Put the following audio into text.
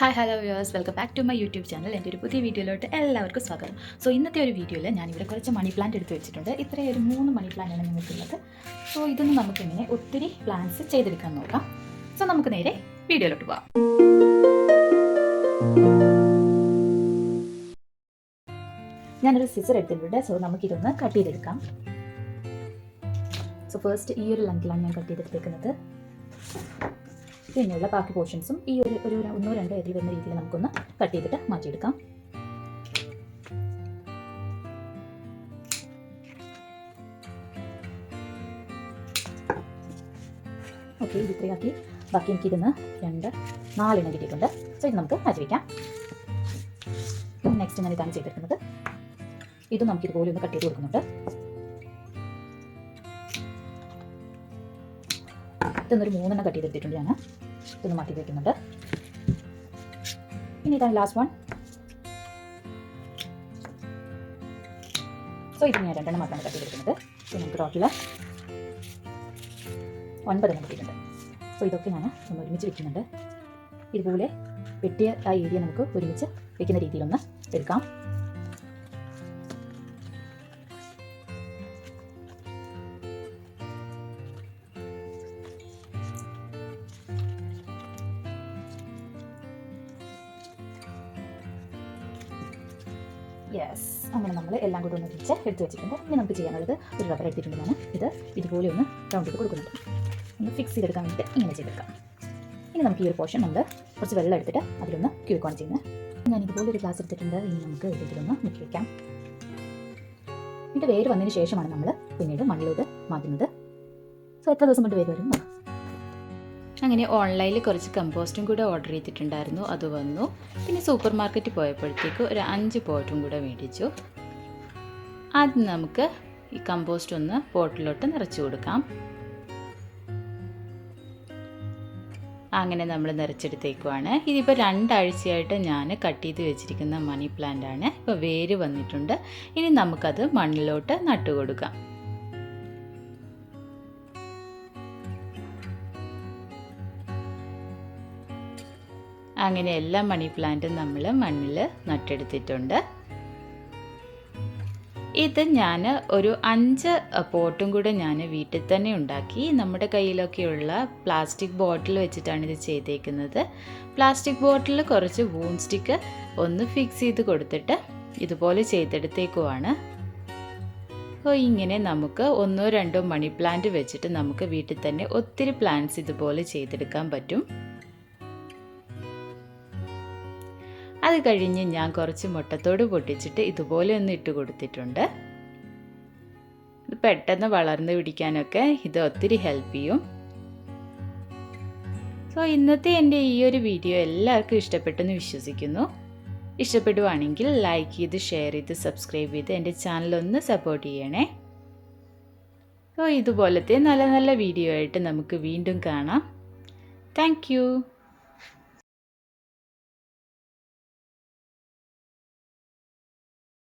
Hi hello viewers welcome back to my YouTube channel എന്റെ ഒരു പുതിയ വീഡിയോയിലോട്ട് എല്ലാവർക്കും സ്വാഗതം. സോ ഇന്നത്തെ ഒരു വീഡിയോയിൽ ഞാനിവിടെ കുറച്ച് മണി പ്ലാന്റ് എടുത്ത് വെച്ചിട്ടുണ്ട്. ഇത്രയും ഒരു മൂന്ന് മണി പ്ലാന്റാണ് നിങ്ങൾക്കുള്ളത്. സോ ഇതൊന്ന് നമുക്കിങ്ങനെ ഒത്തിരി പ്ലാന്റ്സ് ചെയ്തെടുക്കാൻ നോക്കാം. സോ നമുക്ക് നേരെ വീഡിയോയിലോട്ട് പോകാം ഞാനൊരു സിസർ എടുത്തിട്ടുണ്ട്. സോ നമുക്കിതൊന്ന് കട്ട് ചെയ്തെടുക്കാം. സോ ഫസ്റ്റ് ഈ ഒരു ലെങ്തിലാണ് ഞാൻ കട്ട് ചെയ്തെടുത്തേക്കുന്നത്. പിന്നെയുള്ള ബാക്കി പോർഷൻസും ഈ ഒരു ഒരു ഒന്നോ രണ്ടോ ഇതിൽ വരുന്ന രീതിയിൽ നമുക്കൊന്ന് കട്ട് ചെയ്തിട്ട് മാറ്റിയെടുക്കാം. ഓക്കെ ഇത് ഇത്രയാക്കി. ബാക്കി എനിക്ക് ഇരുന്ന് രണ്ട് നാലെണ്ണം കിട്ടിയിട്ടുണ്ട്. സോ ഇത് നമുക്ക് മാറ്റി വയ്ക്കാം നെക്സ്റ്റ് ഞാൻ ഇതാണ് ചെയ്തിരിക്കുന്നത്. ഇത് നമുക്ക് ഇതുപോലെ ഒന്ന് കട്ട് ചെയ്ത് കൊടുക്കുന്നുണ്ട്. ഇതൊന്നൊരു മൂന്നെണ്ണം കട്ട് ചെയ്തെടുത്തിട്ടുണ്ട് ഞാൻ ഇതൊന്ന് മാറ്റി വയ്ക്കുന്നുണ്ട് ഇനി ഇതാണ് ലാസ്റ്റ് വൺ സോ ഇത് ഞാൻ രണ്ടെണ്ണം മാത്രമാണ് കട്ട് ചെയ്തെടുക്കുന്നത് സോ നമുക്ക് ടോട്ടൽ ഒൻപത് കിട്ടിയിട്ടുണ്ട്. സോ ഇതൊക്കെ ഞാൻ ഒന്ന് ഒരുമിച്ച് വെക്കുന്നുണ്ട്. ഇതുപോലെ വെട്ടിയ ആ ഏരിയ നമുക്ക് ഒരുമിച്ച് വെക്കുന്ന രീതിയിലൊന്ന് എടുക്കാം. യെസ് അങ്ങനെ നമ്മൾ എല്ലാം കൂടെ ഒന്ന് തിരിച്ച് എടുത്ത് വെച്ചിട്ടുണ്ട്. ഇനി നമുക്ക് ചെയ്യാനുള്ളത് ഒരു റബ്ബർ എടുത്തിട്ടുണ്ട് ഇത് ഇതുപോലെ ഒന്ന് റൗണ്ട് ചെയ്ത് കൊടുക്കുന്നുണ്ട്. ഒന്ന് ഫിക്സ് ചെയ്തെടുക്കാൻ വേണ്ടിയിട്ട് ഇങ്ങനെ ചെയ്തെടുക്കാം. ഇനി നമുക്ക് ഈ ഒരു പോർഷൻ നമ്മൾ കുറച്ച് വെള്ളം എടുത്തിട്ട് അതിലൊന്ന് ക്യൂക്കോൺ ചെയ്യുന്നത്. ഞാൻ ഇതുപോലെ ഒരു ഗ്ലാസ് എടുത്തിട്ടുണ്ട്. ഇനി നമുക്ക് ഇതിലൊന്ന് മുക്കി വയ്ക്കാം എന്നിട്ട് വേര് വന്നതിന് ശേഷമാണ് നമ്മൾ പിന്നീട് മണ്ണിലോട്ട് മാറ്റുന്നത്. സോ എത്ര ദിവസം കൊണ്ട് വേര് വരും? അങ്ങനെ ഓൺലൈനിൽ കുറച്ച് കമ്പോസ്റ്റും കൂടെ ഓർഡർ ചെയ്തിട്ടുണ്ടായിരുന്നു. അത് വന്നു. പിന്നെ സൂപ്പർ മാർക്കറ്റിൽ പോയപ്പോഴത്തേക്ക് ഒരു അഞ്ച് പോട്ടും കൂടെ മേടിച്ചു. ആദ്യം നമുക്ക് ഈ കമ്പോസ്റ്റ് ഒന്ന് പോട്ടിലോട്ട് നിറച്ചു കൊടുക്കാം. അങ്ങനെ നമ്മൾ നിറച്ചെടുത്തേക്കുവാണ്. ഇതിപ്പോൾ രണ്ടാഴ്ചയായിട്ട് ഞാൻ കട്ട് ചെയ്ത് വെച്ചിരിക്കുന്ന മണി പ്ലാന്റ് ആണ്. ഇപ്പോൾ വേര് വന്നിട്ടുണ്ട്. ഇനി നമുക്കത് മണ്ണിലോട്ട് നട്ടുകൊടുക്കാം. അങ്ങനെ എല്ലാ മണി പ്ലാന്റും നമ്മൾ മണ്ണിൽ നട്ടെടുത്തിട്ടുണ്ട്. ഇത് ഞാൻ ഒരു അഞ്ച് പോട്ടും കൂടെ ഞാൻ വീട്ടിൽ തന്നെ ഉണ്ടാക്കി. നമ്മുടെ കയ്യിലൊക്കെയുള്ള പ്ലാസ്റ്റിക് ബോട്ടിൽ വെച്ചിട്ടാണ് ഇത് ചെയ്തേക്കുന്നത്. പ്ലാസ്റ്റിക് ബോട്ടിൽ കുറച്ച് വൂൺ സ്റ്റിക്ക് ഒന്ന് ഫിക്സ് ചെയ്ത് കൊടുത്തിട്ട് ഇതുപോലെ ചെയ്തെടുത്തേക്കുവാണ്. അപ്പോൾ ഇങ്ങനെ നമുക്ക് ഒന്നോ രണ്ടോ മണി പ്ലാന്റ് വെച്ചിട്ട് നമുക്ക് വീട്ടിൽ തന്നെ ഒത്തിരി പ്ലാന്റ്സ് ഇതുപോലെ ചെയ്തെടുക്കാൻ പറ്റും. അത് കഴിഞ്ഞ് ഞാൻ കുറച്ച് മുട്ടത്തോട് പൊട്ടിച്ചിട്ട് ഇതുപോലെ ഒന്ന് ഇട്ട് കൊടുത്തിട്ടുണ്ട്. ഇത് പെട്ടെന്ന് വളർന്നു പിടിക്കാനൊക്കെ ഇത് ഒത്തിരി ഹെൽപ്പ് ചെയ്യും. സോ ഇന്നത്തെ എന്റെ ഈ ഒരു വീഡിയോ എല്ലാവർക്കും ഇഷ്ടപ്പെട്ടെന്ന് വിശ്വസിക്കുന്നു. ഇഷ്ടപ്പെടുവാണെങ്കിൽ ലൈക്ക് ചെയ്ത് ഷെയർ ചെയ്ത് സബ്സ്ക്രൈബ് ചെയ്ത് എന്റെ ചാനലൊന്ന് സപ്പോർട്ട് ചെയ്യണേ. സോ ഇതുപോലത്തെ നല്ല നല്ല വീഡിയോ ആയിട്ട് നമുക്ക് വീണ്ടും കാണാം. താങ്ക്